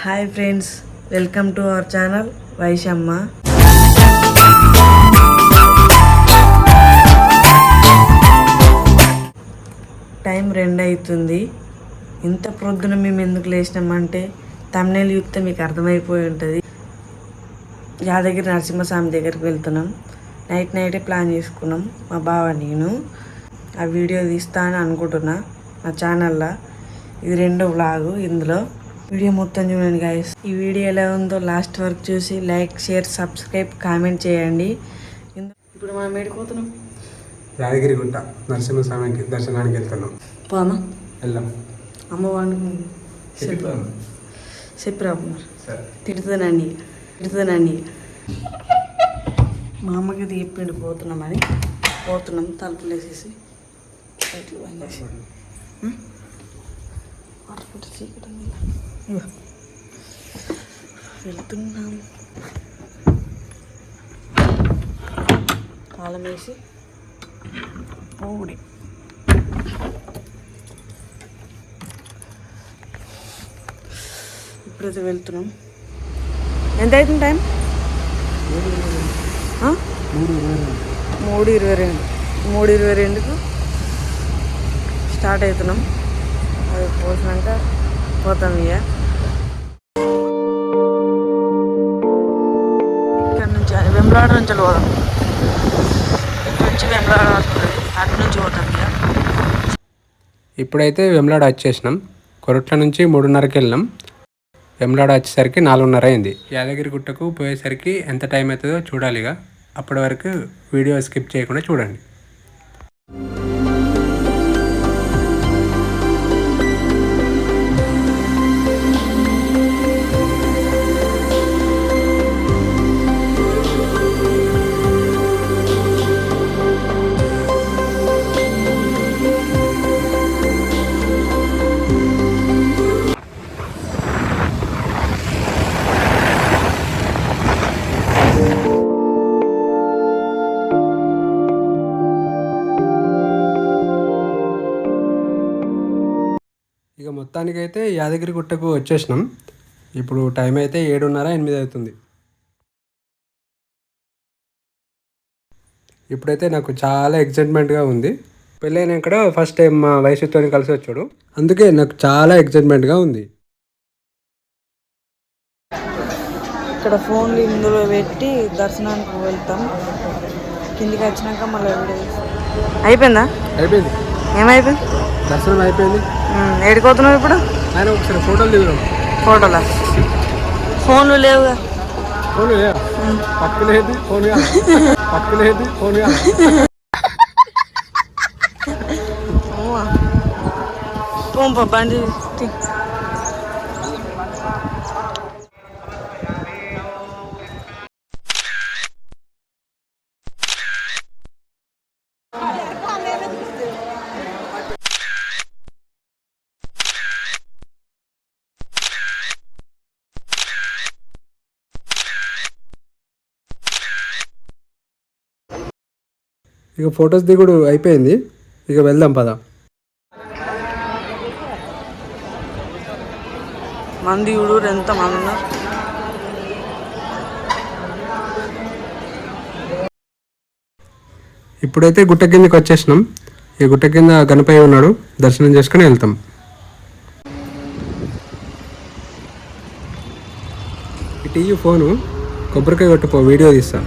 Hi friends welcome to our channel వైశమ్మ time రెండు అవుతుంది ఇంత ప్రొద్దున మేము ఎందుకు లేచినామంటే తమిళ యుక్త మీకు అర్థమైపోయి ఉంటుంది. యాదగిరి నరసింహస్వామి దగ్గరికి వెళ్తున్నాం. నైట్ నైటే ప్లాన్ చేసుకున్నాం మా బావ నేను. ఆ వీడియో తీస్తా అని అనుకుంటున్నా నా ఛానల్లో. ఇది రెండో వ్లాగు ఇందులో. వీడియో మొత్తం చూడండి గాయస్ ఈ వీడియో ఎలా ఉందో లాస్ట్ వరకు చూసి లైక్ షేర్ సబ్స్క్రైబ్ కామెంట్ చేయండి. ఇప్పుడు మనం ఏడిపోతున్నాం యాదగిరి గుట్ట నరసింహస్వామికి దర్శనానికి వెళ్తున్నాం. పోమా వెళ్దాం. అమ్మవాడిని చెప్పిరా మరి తిడుతుందండి మా అమ్మకి చెప్పిండు పోతున్నామని పోతున్నాం తలుపులు వేసేసి. చీకటి ఉంది. వెళ్తున్నాం. తాళం వేసి పోవుడి ఇప్పుడైతే వెళ్తున్నాం. ఎంత అవుతుంది టైం? మూడు ఇరవై రెండు. మూడు ఇరవై రెండుకు స్టార్ట్ అవుతున్నాం. అది పోసినాక పోతాం ఇక ఇక్కడ నుంచి వెంబలాడ నుంచి పోదాం. ఇక్కడ నుంచి వెంబలాడ వస్తుంది అటు నుంచి పోతాం ఇక ఇప్పుడైతే వెమ్లాడ వచ్చేసినాం. కొరట్ల నుంచి మూడున్నరకి వెళ్ళినాం. వెమ్లాడ వచ్చేసరికి నాలుగున్నర అయింది. యాదగిరి గుట్టకు పోయేసరికి ఎంత టైం అవుతుందో చూడాలి ఇక అప్పటి వరకు వీడియో స్కిప్ చేయకుండా చూడండి. మొత్తానికైతే యాదగిరి గుట్టకు వచ్చేసినాం. ఇప్పుడు టైం అయితే ఏడున్నర ఎనిమిది అవుతుంది. ఇప్పుడైతే నాకు చాలా ఎక్సైట్మెంట్గా ఉంది. పెళ్ళైన ఇక్కడ ఫస్ట్ టైం మా వయసుతో కలిసి వచ్చాడు. అందుకే నాకు చాలా ఎక్సైట్మెంట్గా ఉంది. ఇక్కడ ఫోన్లు ఇందులో పెట్టి దర్శనానికి వెళ్తాం. కిందికి వచ్చినాక మళ్ళీ. అయిపోయిందా? అయిపోయింది. ఏమైపోయింది దర్శనం అయిపోయింది. ఏడిపోతున్నావు ఇప్పుడు? ఆయన ఒకసారి ఫోటోలు దిగుదాం. ఫోటోలా? ఫోన్లు లేవుగా. ఫోన్ పక్కనేది ఫోన్ పక్కనేది ఫోన్ పోంప బండి ఇక ఫొటోస్ దిగుడు అయిపోయింది. ఇక వెళ్దాం పద. మంది చూడు ఎంత మంది ఇప్పుడైతే గుట్ట కిందకి వచ్చేసినాం. ఈ గుట్ట కింద గణపయ్య ఉన్నాడు. దర్శనం చేసుకుని వెళ్తాం. ఇటు ఫోను కొబ్బరికాయ కొట్టుపో వీడియో తీస్తా.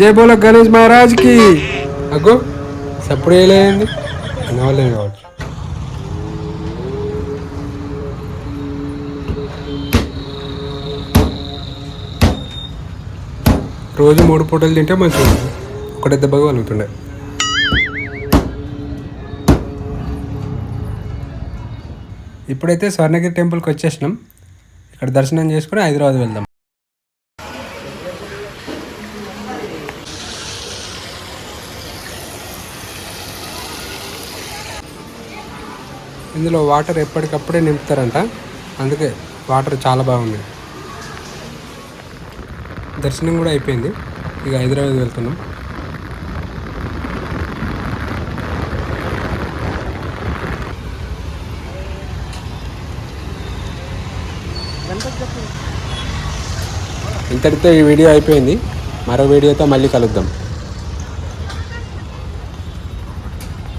జై బోల గణేష్ మహారాజ్కి. అగ్గో సప్పుడు వేయలేదండి అనవలేదు కావచ్చు. రోజు మూడు పూటలు తింటే మంచిది. ఒకటే దెబ్బగా కలుగుతుండే ఇప్పుడైతే స్వర్ణగిరి టెంపుల్కి వచ్చేసినాం. ఇక్కడ దర్శనం చేసుకుని హైదరాబాద్ వెళ్దాం. ఇందులో వాటర్ ఎప్పటికప్పుడే నింపుతారంట. అందుకే వాటర్ చాలా బాగుంది. దర్శనం కూడా అయిపోయింది. ఇక హైదరాబాద్ వెళ్తున్నాం. ఇంతటితో ఈ వీడియో అయిపోయింది. మరో వీడియోతో మళ్ళీ కలుద్దాం.